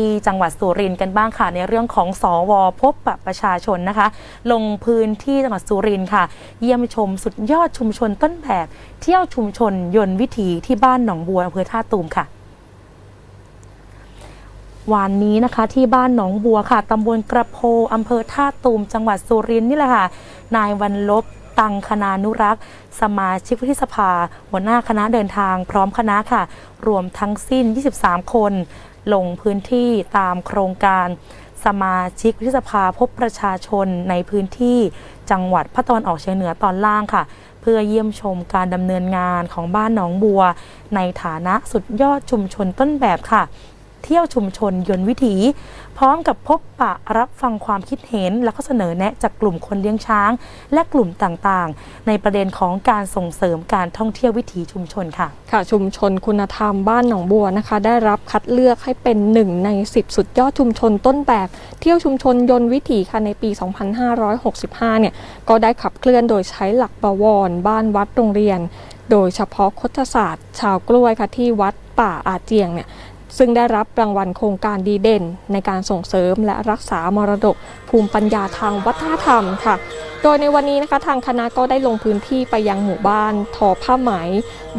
ที่จังหวัดสุรินทร์กันบ้างค่ะ ในเรื่องของสวพบปะประชาชนนะคะ ลงพื้นที่จังหวัดสุรินทร์ค่ะ เยี่ยมชมสุดยอดชุมชนต้นแบบ เที่ยวชุมชนยนต์วิถีที่บ้านหนองบัวอำเภอท่าตูมค่ะวันนี้นะคะที่บ้านหนองบัวค่ะตำบลกระโพอำเภอท่าตูม จังหวัดสุรินทร์นี่แหละค่ะ นายวันลบตังคณานุรักษ์ สมาชิกวุฒิสภา หัวหน้าคณะเดินทางพร้อมคณะค่ะ รวมทั้งสิ้น 23 คน ลงพื้นที่ตามโครงการสมาชิกวุฒิสภาพบประชาชนในพื้นที่จังหวัดภาคตะวันออกเฉียงเหนือตอนล่างค่ะ เพื่อเยี่ยมชมการดำเนินงานของบ้านหนองบัว ในฐานะสุดยอดชุมชนต้นแบบค่ะ เที่ยวชุมชนยนต์วิถี พร้อมกับพบปะรับฟังความคิดเห็น และก็เสนอแนะจากกลุ่มคนเลี้ยงช้าง และกลุ่มต่างๆ ในประเด็นของการส่งเสริมการท่องเที่ยววิถีชุมชนค่ะ ค่ะชุมชนคุณธรรมบ้านหนองบัวนะคะ ได้รับคัดเลือกให้เป็นหนึ่งใน 10 สุดยอดชุมชนต้นแบบเที่ยวชุมชนยนต์วิถีค่ะในปี 2565 เนี่ยก็ได้ขับเคลื่อนโดยใช้หลักบวร บ้านวัดโรงเรียน โดยเฉพาะคตศาสตร์ ชาวกล้วยค่ะที่วัดป่าอาเจียงเนี่ย ซึ่งได้รับรางวัลโครงการดีเด่น ในการส่งเสริมและรักษามรดกภูมิปัญญาทางวัฒนธรรมค่ะ โดยในวันนี้นะคะทางคณะก็ได้ลงพื้นที่ไปยังหมู่บ้านทอผ้าไหม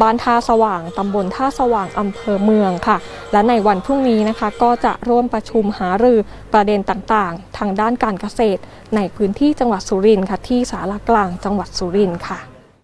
บ้านท่าสว่างตำบลท่าสว่างอำเภอเมืองค่ะ และในวันพรุ่งนี้นะคะก็จะร่วมประชุมหารือประเด็นต่างๆ ทางด้านการเกษตร ในพื้นที่จังหวัดสุรินทร์ค่ะที่สารากลางจังหวัดสุรินทร์ค่ะ